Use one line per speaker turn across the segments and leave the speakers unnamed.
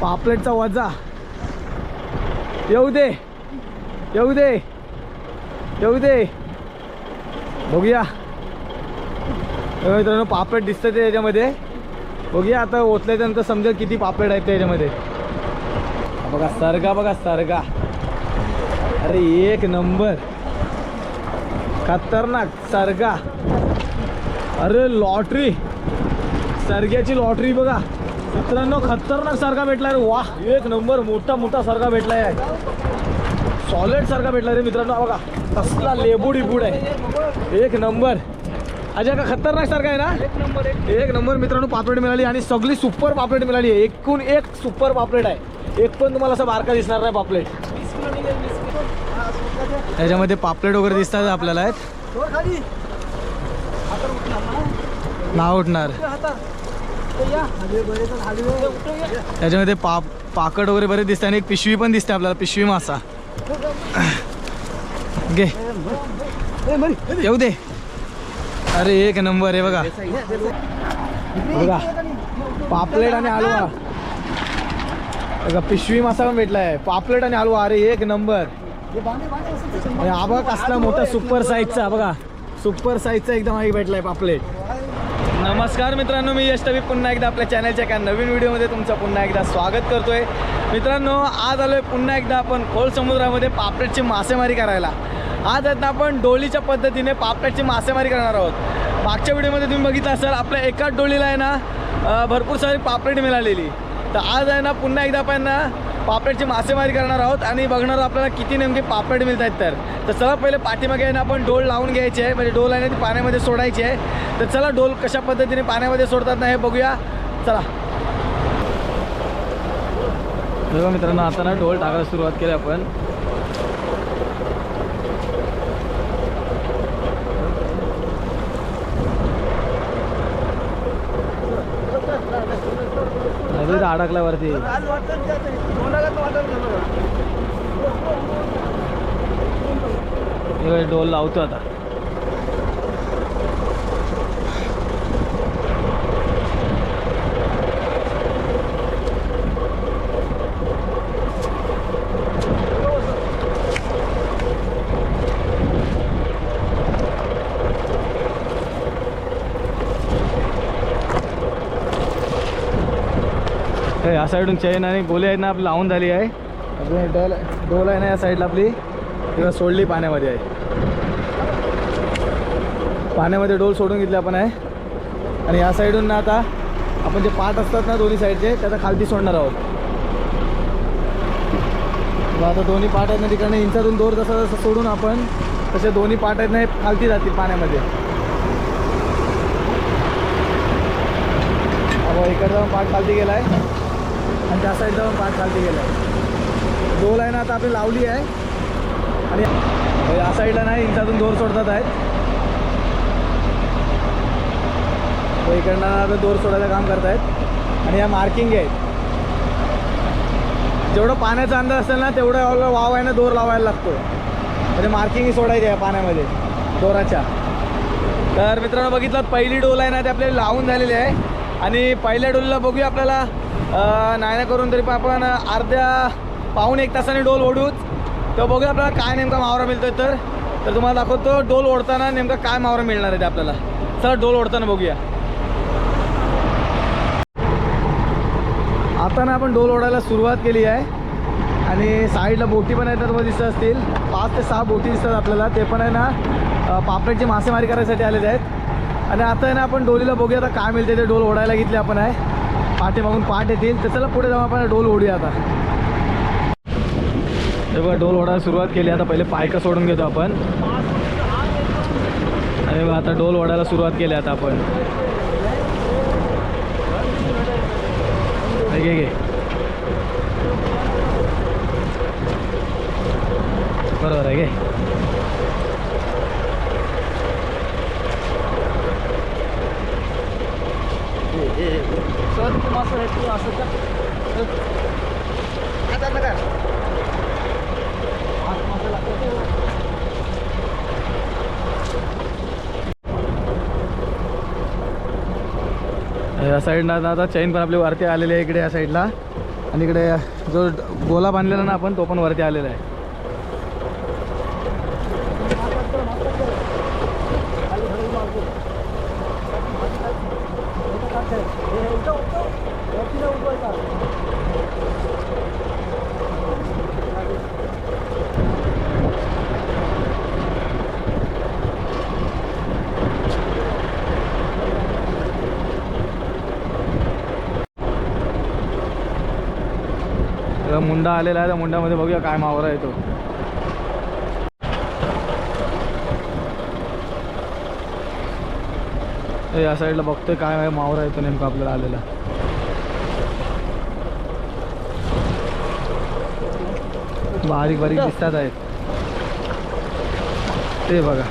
पापलेटचा वजा. येऊ दे. येऊ दे. येऊ दे. बघूया. मित्रांनो पापलेट दिसतं ते याच्यामध्ये. बघूया आता ओतल्याच्यानंतर समजेल किती पापलेट आहेत त्याच्यामध्ये बघा सरगा बघा सरगा. अरे एक नंबर. खतरनाक सरगा. अरे लॉटरी. सरग्याची लॉटरी बघा. मित्रांनो खतरनाक सारखा भेटला रे. वा एक नंबर मोठा मोठा सारखा भेटलाय. सॉलिड सारखा भेटला रे मित्रांनो. बघा कसला लेबूड इबूड आहे एक नंबर. अजय का खतरनाक सारखा आहे ना? एक नंबर मित्रांनो पापलेट मिळाली आणि सगळी सुपर पापलेट मिळाली आहे. एकूण एक सुपर पापलेट आहे. एक पण तुम्हाला असं बारका दिसणार नाही पापलेट. त्याच्यामध्ये पापलेट वगैरे दिसतात आपल्याला. आहेत नाव उठणार. त्याच्यामध्ये पाप पाकड वगैरे बरेच दिसते आणि एक पिशवी पण दिसते आपल्याला पिशवी मासा. घे. येऊ दे. अरे एक नंबर आहे बघा. बघा. पापलेट आणि हलवा. बघा पिशवी मासा पण भेटलाय. पापलेट आणि हलवा अरे एक नंबर. हा बघा कसला मोठा सुपर साईजचा बघा. सुपर साईजचा एकदम भेटलाय पापलेट. नमस्कार मित्रांनो मी यशतवी पुन्हा एकदा आपल्या चॅनलच्या एका नवीन व्हिडिओमध्ये तुमचं पुन्हा एकदा स्वागत करतो आहे मित्रांनो आज आलो आहे पुन्हा एकदा आपण खोल समुद्रामध्ये पापलेटची मासेमारी करायला. आज आता आपण डोलीच्या पद्धतीने पापलेटची मासेमारी करणार आहोत. मागच्या व्हिडिओमध्ये तुम्ही बघितलं असाल आपल्या एकाच डोलीला आहे ना भरपूर सारी पापलेट मिळालेली. तर आज आहे ना पुन्हा एकदा आपण ना पापलेटची मासेमारी करणार आहोत आणि बघणार आपल्याला किती नेमके पापलेट मिळत आहेत तर. तर चला पहिले पाठीमागे आहे ना आपण डोल लावून घ्यायची आहे. म्हणजे डोल आहे ना ती पाण्यामध्ये सोडायची आहे. तर चला डोल कशा पद्धतीने पाण्यामध्ये सोडतात ना हे बघूया. चला. बघा मित्रांनो आता ना डोल टाकायला सुरुवात केली आपण. नदीत अडकल्यावरती डोल लावतो आता. या साईडून चैन आणि गोली आहेत ना आपली लावून झाली आहे. अजून डोल डोल आहे ना या साईडला आपली. किंवा सोडली पाण्यामध्ये आहे. पाण्यामध्ये डोल सोडून घेतली आपण आहे. आणि या साईडून ना आता आपण जे पाट असतात ना दोन्ही साईडचे त्याचा खालती सोडणार आहोत. आता दोन्ही पाट आहेत ना तिकडनं इंचातून दोर जसा जसं सोडून आपण तसे दोन्ही पाट आहेत ना हे खालती जातील पाण्यामध्ये. इकडचा पण पाठ खालती गेला आहे आणि त्या साईडचा पण पाठ खालती गेला आहे डोल आहे ना आता आपली लावली आहे. आणि या साईडला नाही इंचातून दोर सोडतात आहेत. इकडनं आता दोर सोडायचं काम करतायत आणि या मार्किंग आहेत. जेवढं पाण्याचा अंदाज असेल ना तेवढं वाव आहे ना दोर लावायला लागतो म्हणजे मार्किंगही सोडायची आहे पाण्यामध्ये दोराच्या. तर मित्रांनो बघितलं पहिली डोल आहे ना ते आपल्याला लावून झालेली आहे. आणि पहिल्या डोलला बघूया आपल्याला नाही ना करून तरी पण आपण अर्ध्या पाहून एक तासाने डोल ओढूच. तर बघूया आपल्याला काय नेमका मावरा मिळतोय तर. तर तुम्हाला दाखवतो डोल ओढताना नेमका काय मावरा मिळणार आहे ते आपल्याला. चला डोल ओढताना बघूया. आता ना आपण डोल ओढायला सुरुवात केली आहे. आणि साईडला बोटी पण आहेत ना तुम्हाला दिसत असतील. पाच ते सहा बोटी दिसतात आपल्याला. ते पण आहे ना पापड्याची मासेमारी करायसाठी आलेले आहेत. आणि आता आहे ना आपण डोलीला बघूया आता काय मिळते ते डोल ओढायला घेतले आपण आहे. पाठीमागून पाठ येतील तर चला पुढे जाऊन आपण डोल ओढूया आता. हे बघा डोल ओढायला सुरुवात केली. आता पहिले पायका सोडून घेतो आपण. आणि बघा आता डोल ओढायला सुरुवात केली आता आपण. घे घे बरोबर आहे घे या साईडनं आता चैन पण आपली वरती आलेली आहे इकडे या साईडला. आणि इकडे जो गोला बांधलेला ना आपण तो पण वरती आलेला आहे तेव्हा मुंडा आलेला आहे त्या मुंड्यामध्ये बघूया काय मावरा येतो. या साईडला बघतोय काय मावरा येतो नेमका आपल्याला आलेला. बारीक बारीक दिसतात आहेत. ते बघा.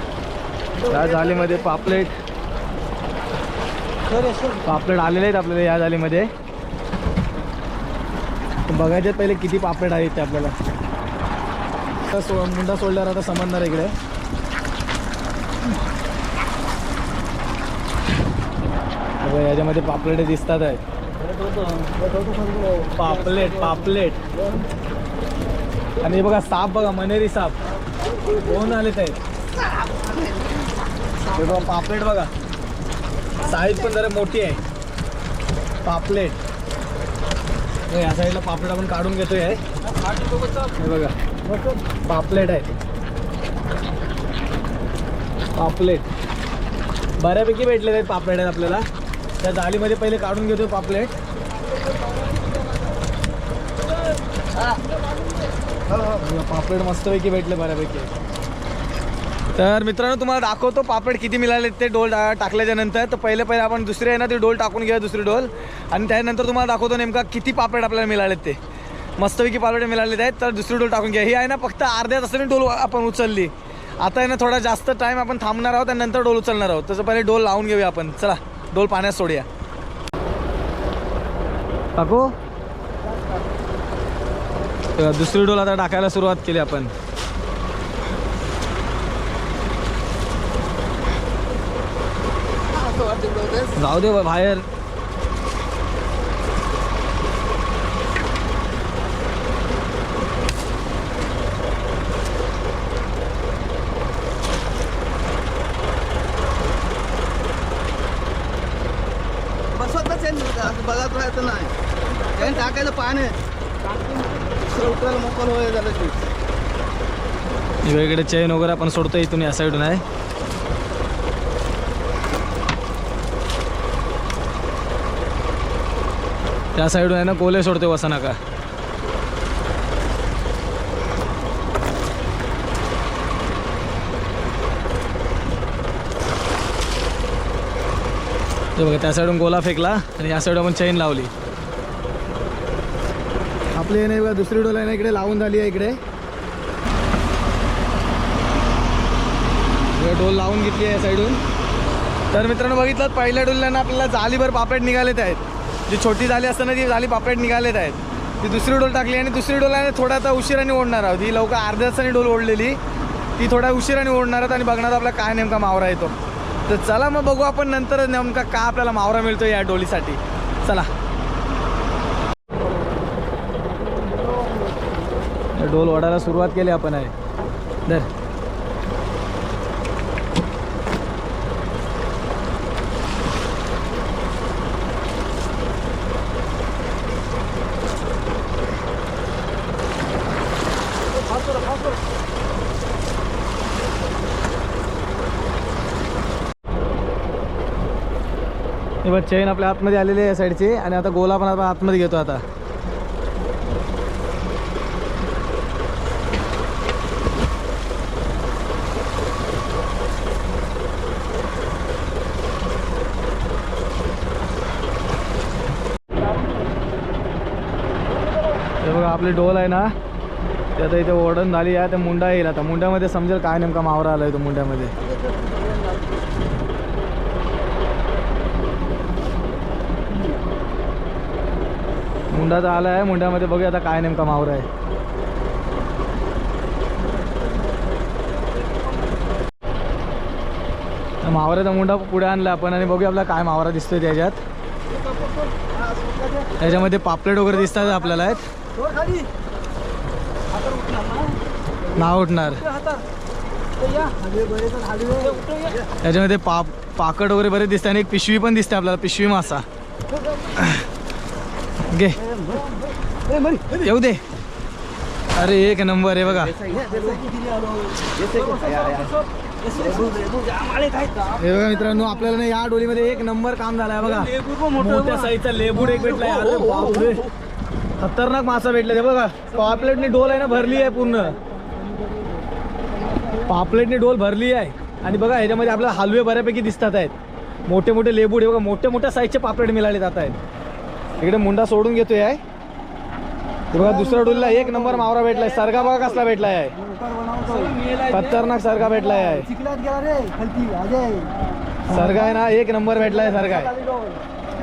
या जालीमध्ये पापलेट. पापलेट आलेले आहेत आपल्याला या जालीमध्ये. बघायचे पहिले किती पापलेट आहेत ते आपल्याला. आता सो मुंडा सोल्डर आता समजणार इकडे. बघा, याच्यामध्ये पापलेट दिसतात आहेत. पापलेट पापलेट. आणि बघा साप बघा मनेरी साप. कोण आले आहेत? बघा पापलेट बघा. साईज पण जरा मोठी आहे. पापलेट. या साईडला पापलेट आपण काढून घेतोय हे बघा पापलेट आहे. पापलेट. बऱ्यापैकी भेटले आहेत पापलेट आहेत आपल्याला. त्या जाळीमध्ये पहिले काढून घेतोय पापलेट. पापलेट मस्तपैकी भेटले बऱ्यापैकी. तर मित्रांनो तुम्हाला दाखवतो पापड किती मिळाले ते डोल टा- टाकल्याच्या नंतर. तर पहिले पहिले आपण दुसरे आहे ना ते डोल टाकून घ्या दुसरी डोल. आणि त्यानंतर तुम्हाला दाखवतो नेमका किती पापड आपल्याला मिळालेत ते. मस्तपैकी पापड मिळालेत आहेत तर दुसरी डोल टाकून घ्या ही आहे ना फक्त अर्ध्या तासाने डोल आपण उचलली. आता आहे ना थोडा जास्त टाईम आपण थांबणार आहोत आणि नंतर डोल उचलणार आहोत. तसं पहिले डोल लावून घेऊया आपण. चला डोल पाण्यात सोडूया. टाकू तर दुसरी डोल आता टाकायला सुरुवात केली आपण. जाऊ दे बाहेर.
बसवतच आहे असं बघत राहायचं नाही. त्याने टाकायचं पाणी. दुसरं उतरायला मोकल होय झालं की
वेगवेगळे चेन वगैरे आपण सोडतो इथून या साईडून आहे त्या साईडून आहे ना कोले सोडते वसा नका ते बघा त्या साईडून गोला फेकला आणि या साईडून आपण चेन लावली. आपली नाही बघा दुसरी डोल ना इकडे लावून झाली आहे इकडे. डोल लावून घेतली आहे साईडून. तर मित्रांनो बघितलं पहिल्या डोलला ना आपल्याला जालीभर पापलेट निघालेत आहेत. जी छोटी झाली असताना ती झाली पापलेट निघालेत आहेत. ती दुसरी डोल टाकली आणि दुसरी डोलाने थोडा आता उशिराने ओढणार आहोत. ही लवकर अर्ध्या तासाने डोल ओढलेली. ती थोड्या उशिराने ओढणार आहोत आणि बघणार आपला काय नेमका मावरा येतो. तर चला मग बघू आपण नंतर नेमका का आपल्याला मावरा मिळतो या डोलीसाठी. चला. डोल ओढायला सुरुवात केली आपण आहे. धर. बघ चेन आपल्या आतमध्ये आलेली आहे या साईडची आणि आता गोला पण आपण आतमध्ये घेतो आता. हे बघा आपली डोल आहे ना. ते आता इथे ओढण झाली आहे तर मुंडा येईल आता. मुंड्यामध्ये समजेल काय नेमका मावरा आला आहे तो मुंड्यामध्ये. मुंडा तर आला आहे मुंड्यामध्ये बघूया आता काय नेमका मावरा आहे. तर मावऱ्याचा मुंडा पुढे आणला आपण आणि बघूया आपला काय मावरा दिसतोय त्याच्यात. त्याच्यामध्ये पापलेट वगैरे दिसतात आपल्याला आहेत.
हो, सोड खाली हातात उठणार ना
नाव उठणार
ते हातात ते या हलवे बरे तर हलवे ते नाव उठणार.
याच्यामध्ये पाप पाकड वगैरे बरेच दिसते आणि एक पिशवी पण दिसते आपल्याला पिशवी मासा. घे. येऊ दे. अरे एक नंबर आहे बघा. हे बघा मित्रांनो आपल्याला ना या डोलीमध्ये एक नंबर काम झालाय बघा. मोठ्या साईजचा लेबूड एक भेटलाय. अरे खतरनाक मासा भेटला ते बघा. पापलेटने डोल आहे ना भरली आहे पूर्ण. पापलेटने डोल भरली आहे. आणि बघा ह्याच्यामध्ये आपल्याला हलवे बऱ्यापैकी दिसतात आहेत. मोठे मोठे लेबूड हे बघा मोठ्या मोठ्या साईजचे पापलेट मिळाले जात आहेत. इकडे मुंडा सोडून घेतोय आहे. बघा दुसऱ्या डोलीला एक नंबर मावरा भेटलाय. सरगा बघा कसला भेटलाय आहे. खतरनाक सरगा भेटलाय आहे. सरगा आहे ना एक नंबर भेटलाय सरगा आहे.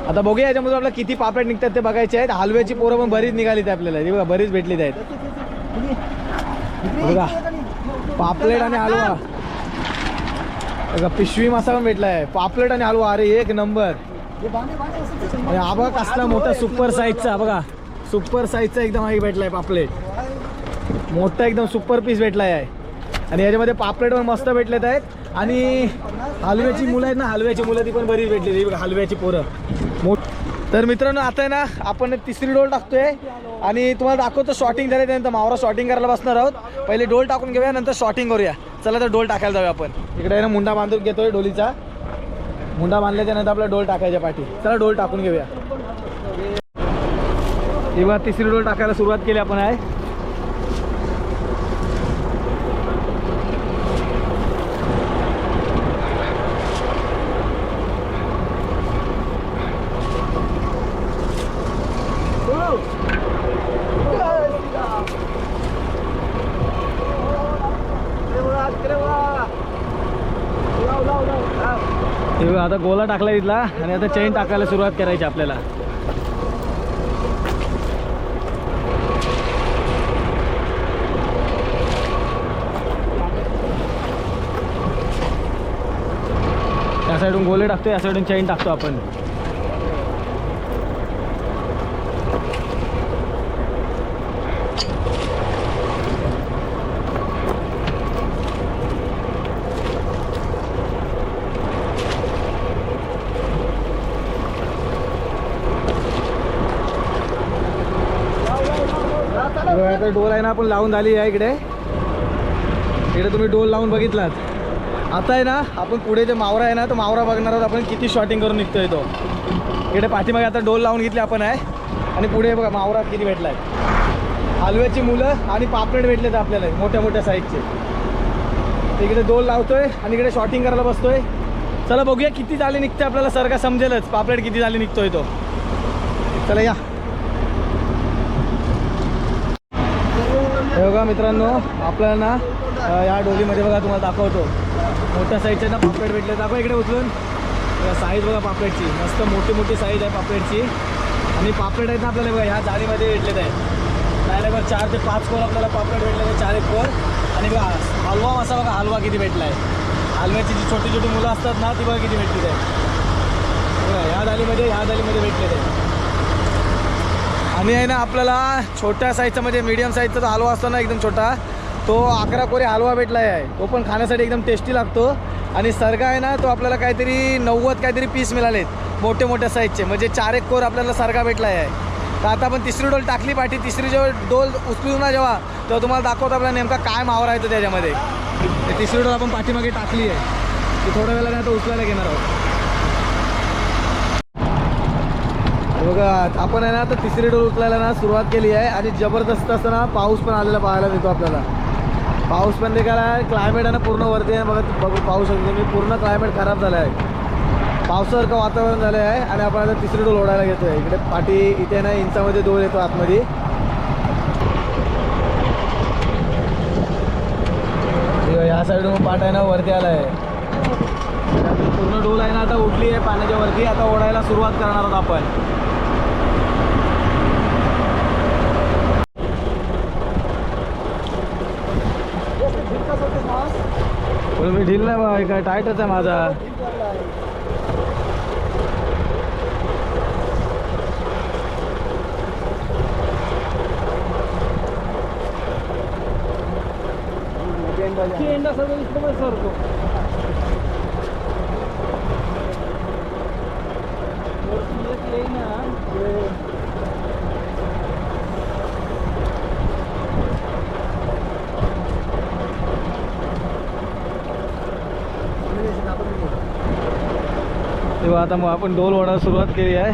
आता बघूया याच्यामध्ये आपल्याला किती पापलेट निघतात ते बघायचे आहेत. हलव्याची पोरं पण बरीच निघाली ते आपल्याला बघा बरीच भेटली आहेत. बघा पापलेट आणि हलवा. बघा पिशवी मासा पण भेटलाय. पापलेट आणि हलवा अरे एक नंबर. आणि हा बघा कसला मोठा सुपर साईजचा बघा. सुपर साईजचा एकदम हा भेटलाय पापलेट. मोठा एकदम सुपर पीस भेटलाय. आहे आणि याच्यामध्ये पापलेट पण मस्त भेटलेत आहेत. आणि हलव्याची मुलं आहेत ना हलव्याची मुलं ती पण बरीच भेटलेली. बघा हलव्याची पोरं. मोठ तर मित्रांनो आता आहे ना आपण तिसरी डोल टाकतोय. आणि तुम्हाला दाखवतो शॉटिंग झाले त्यानंतर मावरा शॉटिंग करायला बसणार आहोत. पहिले डोल टाकून घेऊया नंतर शॉटिंग करूया. चला तर डोल टाकायला जाऊया आपण. इकडे आहे ना मुंडा बांधून घेतोय डोलीचा. मुंडा बांधल्याच्या नंतर आपला डोल टाकायच्या पाठी. चला डोल टाकून घेऊया. तेव्हा तिसरी डोल टाकायला सुरुवात केली आपण आहे बघा आता गोला टाकला तिथला आणि आता चेन टाकायला सुरुवात करायची आपल्याला. त्या साईडून गोले टाकतो या साईडून चेन टाकतो आपण. आता डोल आहे ना आपण लावून झाली आहे इकडे. इकडे तुम्ही डोल लावून बघितलात. आता आहे ना आपण पुढे जे मावरा आहे ना तो मावरा बघणार आहोत आपण किती शॉटिंग करून निघतोय तो. इकडे पाठीमागे आता डोल लावून घेतली आपण आहे. आणि पुढे बघा मावरा किती भेटला आहे हलव्याची मुलं आणि पापलेट भेटले तर आपल्याला मोठ्या मोठ्या साईजचे इकडे डोल लावतोय आणि इकडे शॉटिंग करायला बसतोय. चला बघूया किती झाले निघते आपल्याला सरका समजेलच पापलेट किती झाले निघतोय तो. चला या हे बघा मित्रांनो आपल्याला ना या डोलीमध्ये बघा तुम्हाला दाखवतो. मोठ्या साईजच्या ना पापलेट भेटले. दाखवा इकडे उचलून. साईज बघा पापलेटची. मस्त मोठी मोठी साईज आहे पापलेटची. आणि पापलेट आहेत ना आपल्याला बघा ह्या जाळीमध्ये भेटलेत आहेत नाही बघा चार ते पाच कोर आपल्याला पापलेट भेटले चार एक कोर. आणि बघा हलवा असा बघा हलवा किती भेटला आहे हलव्याची जी छोटी छोटी मुलं असतात ना ती बघा किती भेटली आहे. बघा ह्या जाळीमध्ये ह्या जाळीमध्ये भेटलेले आहे. आणि आहे ना आपल्याला छोट्या साईजचा म्हणजे मीडियम साईजचा जो हलवा असतो ना एकदम छोटा तो अकरा कोरे हलवा भेटला आहे. तो पण खाण्यासाठी एकदम टेस्टी लागतो. आणि सरगा आहे ना तो आपल्याला काहीतरी नव्वद काहीतरी पीस मिळालेत मोठे मोठ्या साईजचे म्हणजे चार एक कोर आपल्याला सरगा भेटला आहे. तर आता आपण तिसरी डोल टाकली पाठी. तिसरी जेव्हा डोल उचलू ना जेव्हा तेव्हा तुम्हाला दाखवतो आपल्याला नेमका काय मावरा येतो त्याच्यामध्ये. तिसरी डोल आपण पाठीमागे टाकली आहे. ती थोड्या वेळेला आता उचलायला घेणार आहोत. बघा आपण आहे ना आता तिसरी डोल उचलायला ना सुरुवात केली आहे आणि जबरदस्त असं ना पाऊस पण आलेला पाहायला मिळतो आपल्याला. पाऊस पण देखायला क्लायमेट आहे ना पूर्ण वरती आहे बघा बघू पाहू शकतो मी पूर्ण क्लायमेट खराब झालं आहे. पावसासारखं वातावरण झालं आहे आणि आपण आता तिसरी डोल ओढायला घेतोय. इकडे पाठी इथे ना इंचामध्ये डोल येतो आतमध्ये. या साईडून पाठ आहे ना वरती आला आहे. पूर्ण डोल आहे ना आता उठली आहे पाण्याच्या वरती. आता ओढायला सुरुवात करणार आहोत आपण. अरे मी ढील नाही भाई काय टायटच आहे माझा. सरतो तेव्हा आता मग आपण डोल ओढायला सुरुवात केली आहे.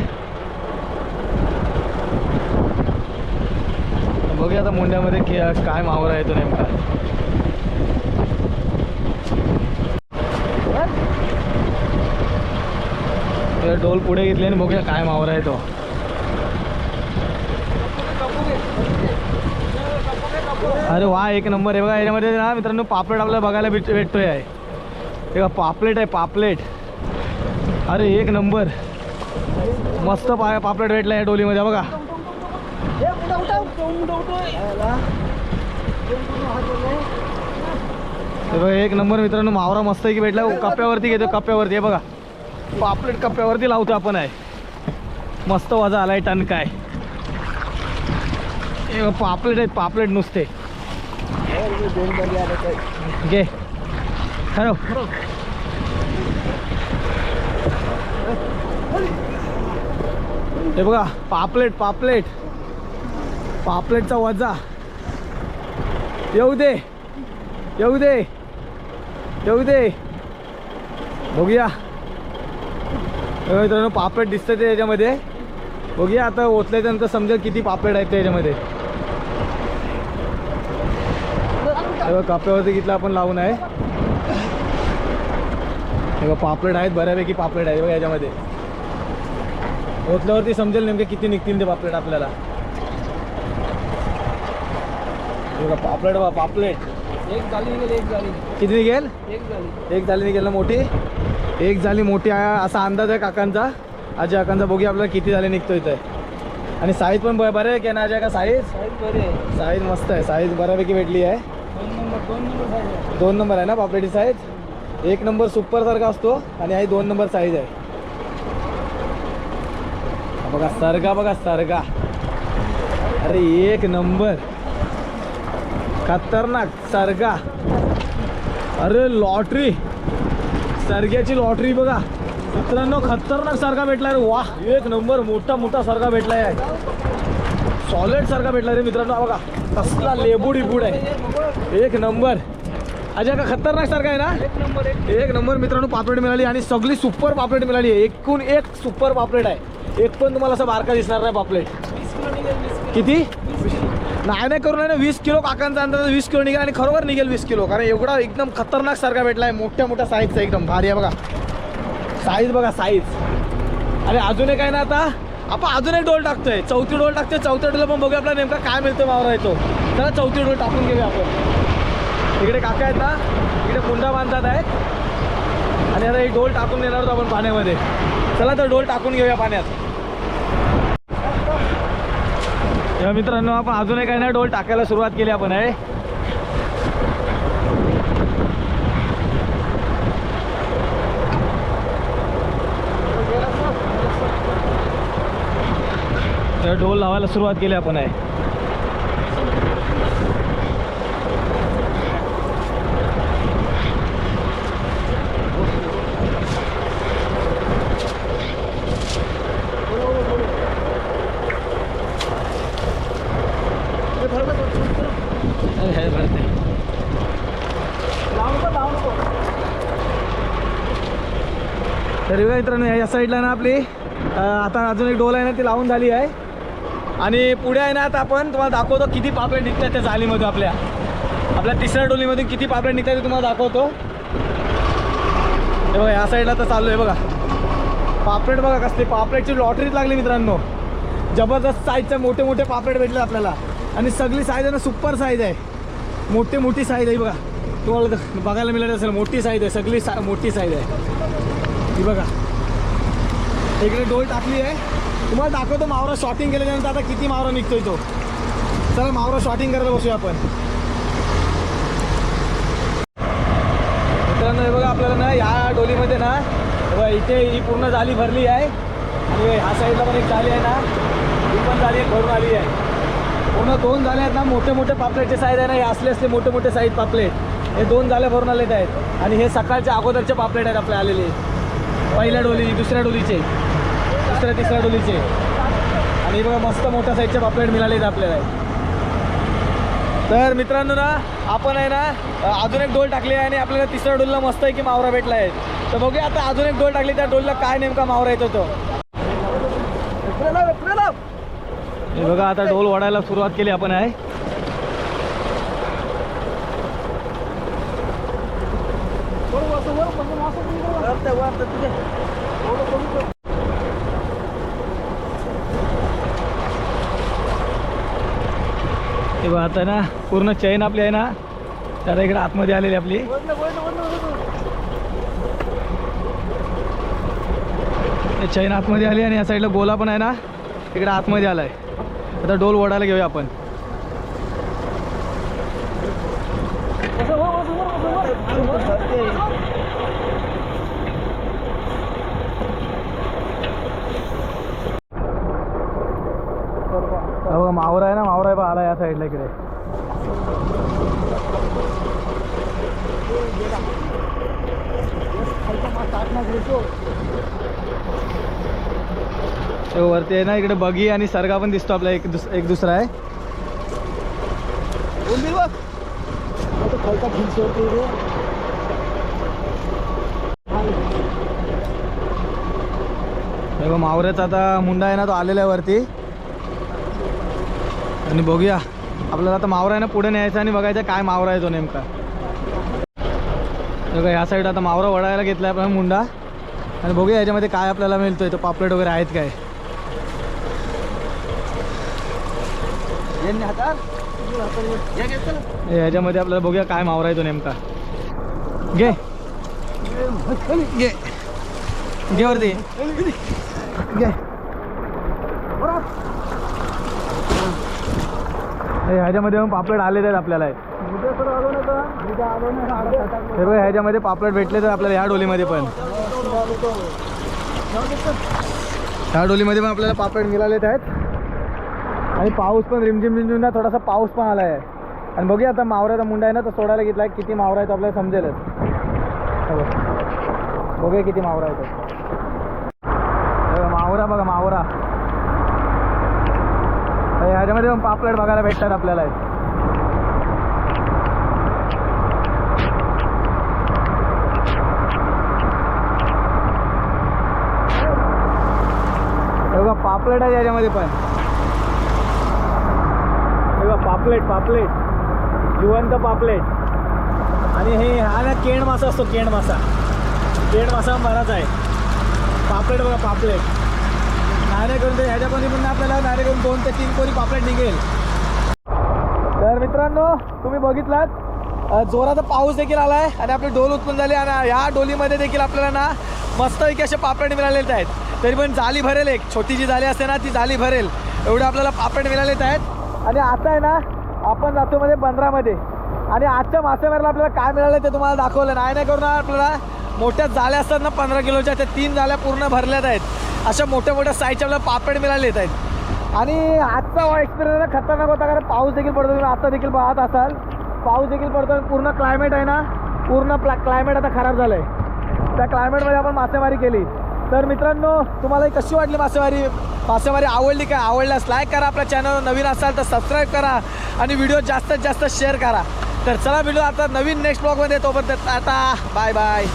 बघूया आता मुंड्यामध्ये काय मावरा येतो नेमका. डोल पुढे घेतले आणि बघूया काय मावरा येतो अरे वा एक नंबर आहे. बघा याच्यामध्ये ना मित्रांनो पापलेट आपल्याला बघायला भेट भेटतोय आहे. हे बघा पापलेट आहे पापलेट. अरे एक नंबर. मस्त पाय पापलेट भेटला या डोलीमध्ये बघा. बघा एक नंबर मित्रांनो मावरा मस्त आहे की भेटला कप्प्यावरती घेतो कप्प्यावरती आहे बघा. पापलेट कप्प्यावरती लावतो आपण आहे. मस्त वाजा आलाय टन काय हे पापलेट आहेत पापलेट नुसते. घे. हॅलो हे बघा पापलेट पापलेट. पापलेटचा वजा. येऊ दे. येऊ दे. येऊ दे. बघूया. मित्रांनो पापलेट दिसतं ते याच्यामध्ये. बघूया आता ओतल्याच्यानंतर समजेल किती पापलेट आहेत त्याच्यामध्ये याच्यामध्ये. कप्प्यावरती घेतलं आपण लावून आहे. हे बघा पापलेट आहेत बऱ्यापैकी पापलेट आहे बघा याच्यामध्ये. ओतल्यावरती समजेल नेमके किती निघतील ते पापलेट आपल्याला. हे पापलेट बघा पापलेट.
एक झाली निघेल एक झाली.
किती निघेल?
एक झाली.
एक झाली निघेल ना मोठी? एक झाली मोठी आहे असा अंदाज आहे काकांचा. अजय काकांचा बघूया आपल्याला किती झाले निघतो इथं आणि साईज पण ब- बरं आहे की ना अजय का साईज
साईज बरे
साईज मस्त आहे. साईज बऱ्यापैकी भेटली आहे.
दोन नंबर दोन नंबर साईज आहे.
दोन नंबर आहे ना पापलेटी साईज एक नंबर सुपर सारखा असतो आणि आहे दोन नंबर साईज आहे. बघा सरगा बघा सरगा. अरे एक नंबर. खतरनाक सरगा. अरे लॉटरी. सरग्याची लॉटरी बघा. मित्रांनो खतरनाक सारखा भेटला रे. वा एक नंबर मोठा मोठा सारखा भेटलाय सॉलिड सारखा भेटला रे मित्रांनो. बघा कसला लेबूड इबूड आहे एक नंबर. अजय का खतरनाक सारखा आहे ना?
एक नंबर एक
नंबर मित्रांनो पापलेट मिळाली आणि सगळी सुपर पापलेट मिळाली आहे. एकूण एक सुपर पापलेट आहे. एक पण तुम्हाला असं बारका दिसणार नाही पापलेट किती? नाही नाही करून ना वीस किलो काकांचा अंदाज वीस किलो निघेल आणि खरोखर निघेल वीस किलो कारण एवढा एकदम खतरनाक सारखा भेटला आहे मोठ्या मोठ्या साईजचा एकदम भारी आहे बघा. साईज बघा साईज आणि अजून एक आहे ना आता? आपण अजून एक डोल टाकतोय. चौथी डोल टाकतोय चौथ्या डोल पण बघूया आपल्याला नेमका काय मिळतं वावरा येतो चला चौथी डोल टाकून घेऊया आपण. इकडे काका आहेत ना? इकडे कुंडा बांधतात आहेत. आणि आता एक डोल टाकून देणार होतो आपण पाण्यामध्ये. चला तर डोल टाकून घेऊया पाण्यात. या मित्रांनो आपण अजून एक ना डोल टाकायला सुरुवात केली आपण आहे. तर डोल लावायला सुरुवात केली आपण आहे अरे हे भरते तर बघा मित्रांनो या साईडला ना आपली आता अजून एक डोल आहे ना ती लावून झाली आहे. आणि पुढे आहे ना आता आपण तुम्हाला दाखवतो किती पापलेट निघतात त्या जालीमध्ये आपल्या. आपल्या तिसऱ्या डोलीमधून किती पापलेट निघतात ते तुम्हाला दाखवतो. हे बघा या साईडला तर चालू आहे बघा. पापलेट बघा कसले पापलेटची लॉटरीच लागली मित्रांनो. जबरदस्त साईजचे मोठे मोठे पापलेट भेटले आपल्याला. आणि सगळी साईज आहे ना सुपर साईज आहे. मोठी मोठी साईज आहे बघा. तुम्हाला बघायला मिळत असेल मोठी साईज आहे सगळी सा मोठी साईज आहे. ही बघा. इकडे डोल टाकली आहे. तुम्हाला दाखवतो मावरा शॉटिंग केल्यानंतर आता किती मावरा निघतोय तो. चला मावरा शॉटिंग करायला बसूया आपण. मित्रांनो हे बघा आपल्याला ना या डोलीमध्ये ना बघा इथे ही पूर्ण जाली भरली आहे. आणि ह्या साईडला पण एक जाली आहे ना ही पण जाली भरून आली आहे. पूर्ण दोन झाले आहेत ना मोठे मोठे पापलेटचे साईज आहे ना हे असले असले मोठे मोठे साईज पापलेट. हे दोन जाल्या भरून आलेत आहेत. आणि हे सकाळच्या अगोदरचे पापलेट आहेत आपले आलेले. पहिल्या डोली दुसऱ्या डोलीचे. दुसऱ्या तिसऱ्या डोलीचे. आणि बघा मस्त मोठ्या साईजचे पापलेट मिळाले आहेत आपल्याला. तर मित्रांनो ना आपण आहे ना अजून एक डोल टाकली आहे आणि आपल्याला तिसऱ्या डोलला मस्त आहे की मावरा भेटला आहे. तर बघूया आता अजून एक डोल टाकली त्या डोलला काय नेमका मावरा येतो तो. बघा आता डोल वाढायला सुरुवात केली आपण आहे
वरतं, वरतं तुझे.
हे बघा आता ना पूर्ण चैन आपली आहे ना तर इकडे आतमध्ये आलेली आपली. हे चैन आतमध्ये आली आणि या साईडला गोला पण आहे ना इकडे आतमध्ये आलाय. आता डोल ओढायला घेऊया आपण हा बघा मावरा आहे ना मावरा आहे बा आला या साईडला इकडे. वरती आहे ना इकडे बगी आणि सरगा पण दिसतो आपला एक दुस एक दुसरा आहे. मावऱ्याचा आता मुंडा आहे ना तो आलेला आहे वरती. आणि बघूया. आपल्याला आता मावरा आहे ना पुढे न्यायचा आणि बघायचा काय मावरा आहे तो नेमका. बघा ह्या साईड आता मावरा वडायला घेतला आहे आपला मुंडा. आणि बघूया ह्याच्यामध्ये काय आपल्याला मिळतोय तो पापलेट वगैरे आहेत काय? ह्याच्यामध्ये आपल्याला बघूया काय मावरा आहे तो नेमका. घे. घे. घे वरती. घे. ह्याच्यामध्ये पण पापलेट आले आहेत आपल्याला. हे बघ ह्याच्यामध्ये पापलेट भेटले तर आपल्याला ह्या डोलीमध्ये पण. ह्या डोलीमध्ये पण आपल्याला पापलेट मिळालेत आहेत. आणि पाऊस पण रिमझिम रिमझिम ना थोडासा पाऊस पण आला आहे आणि बघूया आता मावऱ्याचा मुंडा आहे ना तो सोडायला घेतला आहे किती मावरा आहे तो आपल्याला समजेलच बघूया किती मावरा आहे तो मावरा बघा मावरा ह्याच्यामध्ये पण पापलेट बघायला भेटतात आपल्याला. बघा पापलेट आहे याच्यामध्ये पण. बघा पापलेट पापलेट. जिवंत पापलेट. आणि हे हा ना मासा असतो केण मासा. केण मासा बराच आहे. पापलेट बघा पापलेट. नाणे करून ते ह्याच्यामध्ये पण आपल्याला नाणे करून दोन ते तीन कोणी पापलेट निघेल. तर मित्रांनो तुम्ही बघितलात जोराचा पाऊस देखील आला आहे आणि आपली डोल उत्पन्न झाली आणि ह्या डोलीमध्ये देखील आपल्याला ना मस्तपैकी असे पापड मिळालेले आहेत. तरी पण जाली भरेल एक छोटी जी जाली असते ना ती जाली भरेल. एवढे आपल्याला पापड मिळालेत आहेत. आणि आता आहे ना आपण जातो मध्ये बंदरामध्ये. आणि आजच्या मासेमारीला आपल्याला काय मिळालं ते तुम्हाला दाखवलं. नाही नाही करून आपल्याला. मोठ्या जाळ्या असतात ना पंधरा किलोच्या त्या तीन जाळ्या पूर्ण भरल्यात आहेत. अशा मोठ्या मोठ्या साईजच्या आपल्याला पापड येत आहेत. आणि आजचा एक्सपिरियन्स खतरनाक होता कारण पाऊस देखील पडतो तुम्ही आता देखील पाहत असाल. पाऊस देखील पडतो पूर्ण क्लायमेट आहे ना पूर्ण प्ला क्लायमेट आता खराब झालं आहे त्या क्लायमेटमध्ये आपण मासेमारी केली. तर मित्रांनो तुम्हाला ही कशी वाटली मासेमारी? मासेमारी आवडली काय आवडल्यास लाईक करा आपल्या चॅनलवर नवीन असाल तर सबस्क्राईब करा आणि व्हिडिओ जास्तीत जास्त शेअर करा. तर चला व्हिडिओ आता नवीन नेक्स्ट ब्लॉगमध्ये तोपर्यंत टाटा बाय बाय